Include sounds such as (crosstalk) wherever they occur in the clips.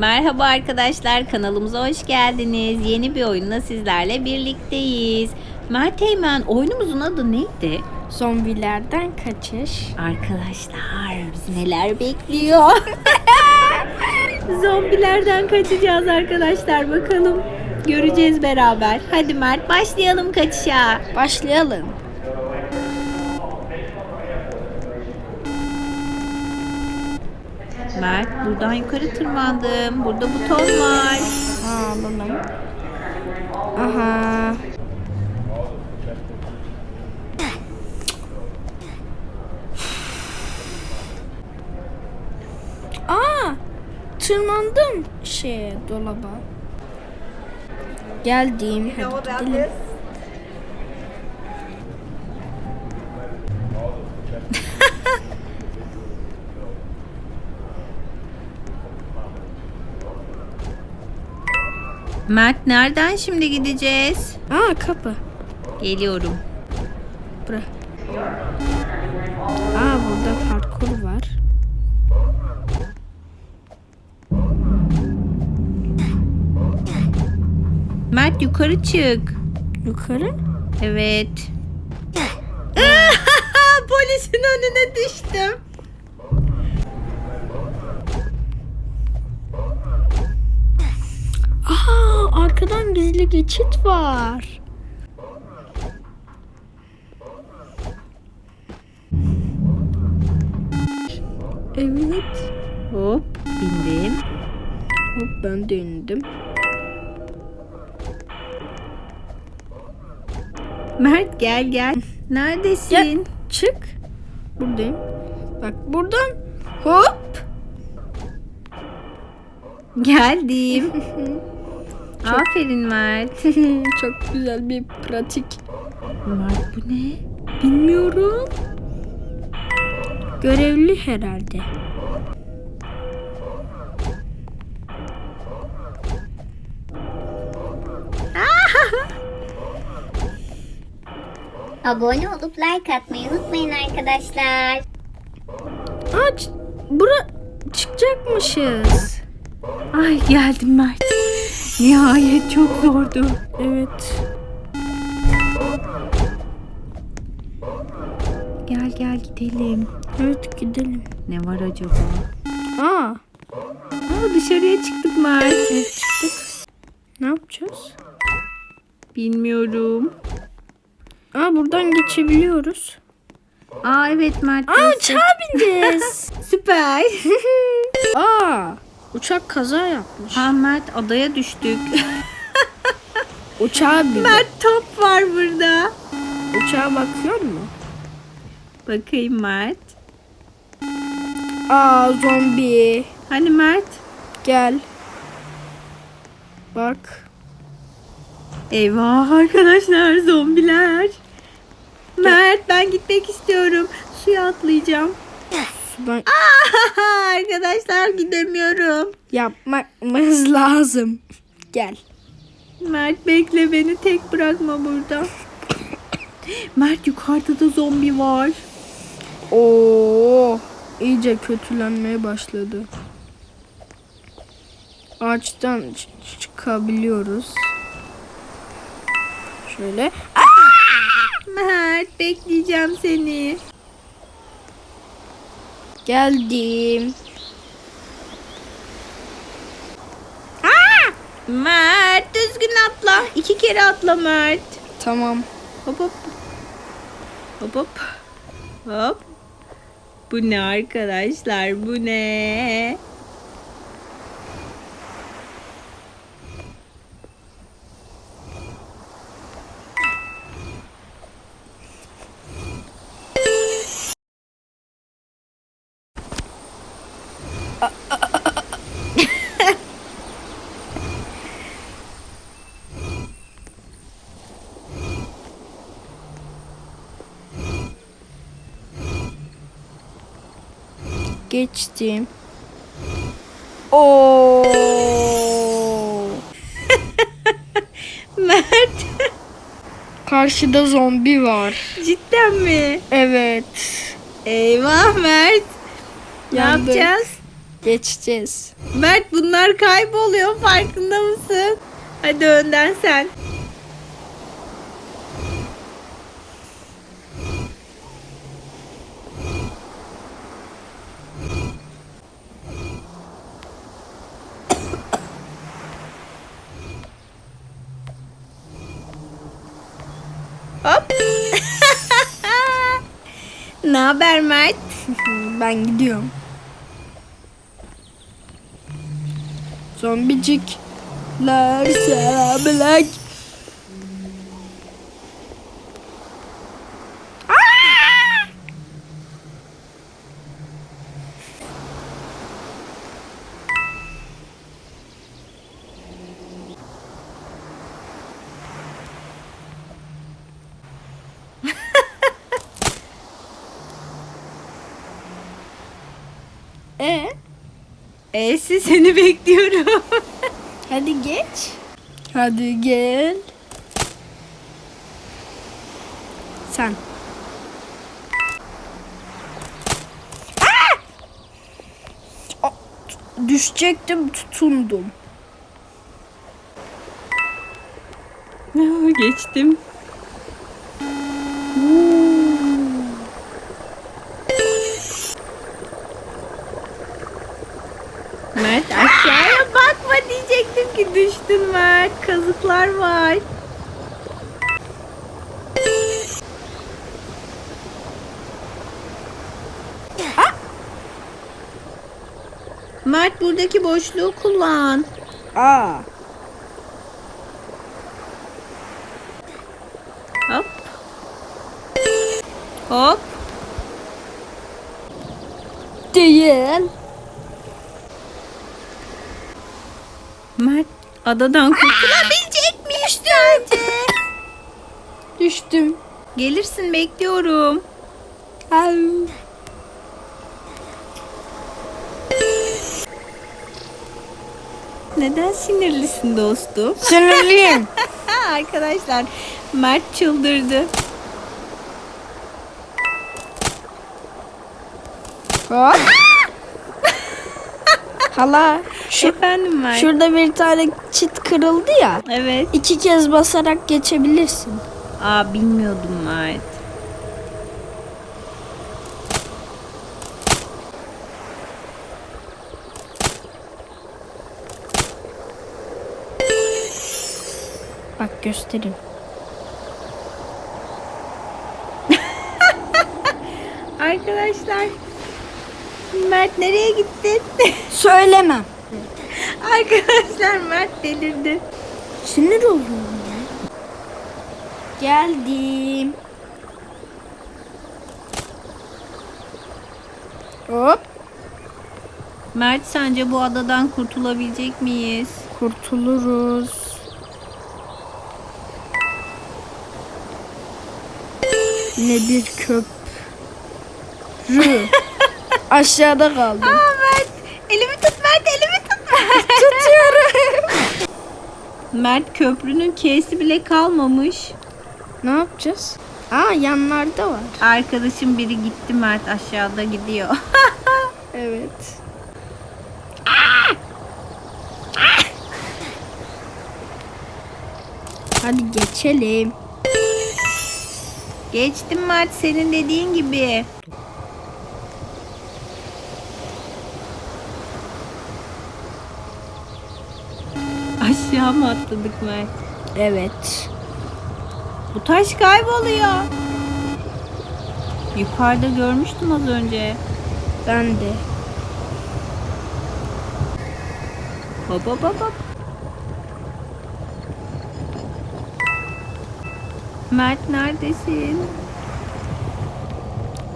Merhaba arkadaşlar kanalımıza hoş geldiniz. Yeni bir oyunla sizlerle birlikteyiz. Mert Eymen oyunumuzun adı neydi? Zombilerden kaçış. Arkadaşlar bizi neler bekliyor? (laughs) Zombilerden kaçacağız arkadaşlar bakalım. Göreceğiz beraber. Hadi Mert başlayalım kaçışa. Başlayalım. Mert buradan yukarı tırmandım. Burada buton var. Ha, alalım. Aha. Aa, tırmandım şeye dolaba. Geldim. Hadi gidelim. Mert nereden şimdi gideceğiz? Aa kapı. Geliyorum. Bırak. Aa burada parkur var. Mert yukarı çık. Yukarı. Evet. (laughs) Polisin önüne düştüm. Aa arkadan gizli geçit var. Evet. Hop bindim. Hop ben de indim. Mert gel gel. Neredesin? Gel çık. Buradayım. Bak buradan hop. Geldim. (laughs) Aferin Mert. (laughs) Çok güzel bir pratik. Mert bu ne? Bilmiyorum. Görevli herhalde. (laughs) Abone olup like atmayı unutmayın arkadaşlar. Aç. Bura çıkacakmışız. Ay geldim Mert. Nihayet çok zordu. Evet. Gel gel gidelim. Evet gidelim. Ne var acaba? Aa. Aa, dışarıya çıktık Mert. Evet çıktık. Ne yapacağız? Bilmiyorum. Aa buradan geçebiliyoruz. Aa evet Mert. Aa uçağa bineceğiz. (laughs) Süper. (laughs) Aa uçak kaza yapmış. Aa Mert adaya düştük. (laughs) Uçağa bin. Mert top var burada. Uçağa bakıyor mu? Bakayım Mert. Aa zombi. Hani Mert? Gel. Bak. Eyvah arkadaşlar zombiler. Mert ben gitmek istiyorum. Suya atlayacağım. Sudan (laughs) arkadaşlar gidemiyorum. yapmamız lazım. Gel. Mert bekle beni tek bırakma burada. Mert yukarıda da zombi var. Oo, iyice kötülenmeye başladı. Ağaçtan ç- çıkabiliyoruz. Şöyle. Mert bekleyeceğim seni. Geldim. Mert düzgün atla. İki kere atla Mert. Tamam. Hop hop. Hop hop. Hop. Bu ne arkadaşlar bu ne? Geçtim. Oo. (laughs) Mert Karşıda zombi var. cidden mi? Evet. Eyvah Mert. Ne Yandık. yapacağız? Geçeceğiz. Mert bunlar kayboluyor farkında mısın? Hadi önden sen. Hop. (laughs) ne haber Mert? Ben gidiyorum. Zombicikler selamlar. (laughs) E E'si seni bekliyorum. (laughs) hadi geç. Hadi gel. Sen. Aa! Düşecektim tutundum. (laughs) Geçtim. Mert diyecektim ki düştün Mert. Kazıklar var. Mert buradaki boşluğu kullan. Aa. Hop. Hop. Değil. Mert adadan kurtulabilecek miyiz sence? Düştüm. Gelirsin bekliyorum. Au. Neden sinirlisin dostum? (laughs) Sinirliyim. Arkadaşlar Mert çıldırdı. Hop. Hala şu, Efendim Mert. şurada bir tane çit kırıldı ya. Evet. İki kez basarak geçebilirsin. Aa bilmiyordum Mert. Bak göstereyim. (laughs) Arkadaşlar Mert nereye gittin? (laughs) Söylemem. Arkadaşlar Mert delirdi. Sinir oluyorum ya. Geldim. Hop. Mert sence bu adadan kurtulabilecek miyiz? Kurtuluruz. Ne bir köprü. (laughs) Aşağıda kaldım. Aa Mert elimi tut Mert elimi tut. (laughs) Tutuyorum. Mert köprünün K'si bile kalmamış. ne yapacağız? Aa yanlarda var. Arkadaşım biri gitti Mert aşağıda gidiyor. (laughs) Evet. Hadi geçelim. Geçtim Mert senin dediğin gibi. Aşağı mı atladık Mert? Evet. Bu taş kayboluyor. Yukarıda görmüştüm az önce. Ben de. Hop hop hop hop. Mert neredesin?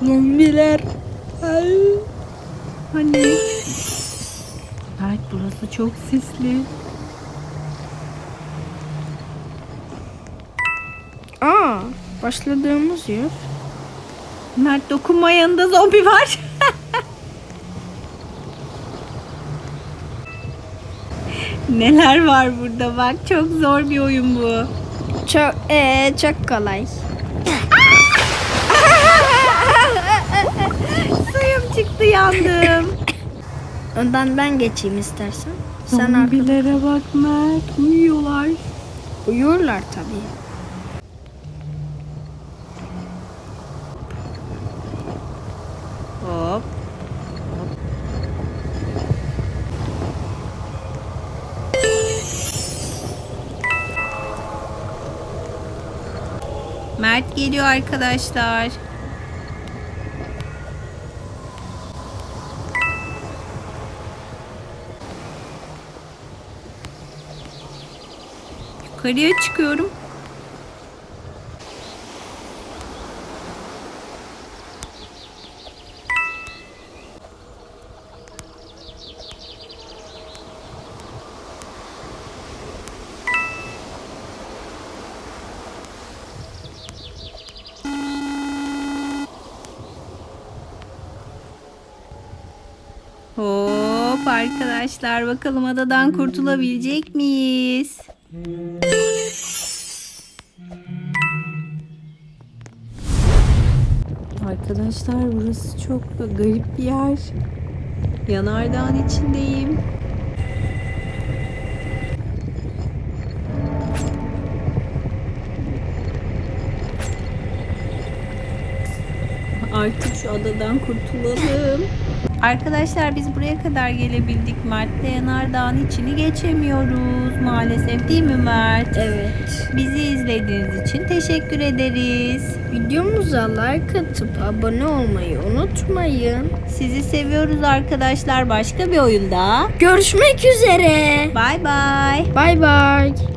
Zombiler. Ay. Hani? Mert burası çok sisli. Aa, başladığımız yer. Mert dokunma yanında zombi var. (laughs) Neler var burada bak çok zor bir oyun bu. Çok, ee, çok kolay. (laughs) Suyum çıktı yandım. Önden ben geçeyim istersen. Sen. Zombilere bak Mert. Uyuyorlar. Uyuyorlar tabii. Mert geliyor arkadaşlar. Yukarıya çıkıyorum. Hop arkadaşlar bakalım adadan kurtulabilecek miyiz? Arkadaşlar burası çok garip bir yer. Yanardağın içindeyim. Artık şu adadan kurtulalım. Arkadaşlar biz buraya kadar gelebildik. Mert'le Yanardağ'ın içini geçemiyoruz maalesef değil mi Mert? Evet. Bizi izlediğiniz için teşekkür ederiz. Videomuza like atıp abone olmayı unutmayın. Sizi seviyoruz arkadaşlar. Başka bir oyunda. Görüşmek üzere. Bay bay. Bay bay.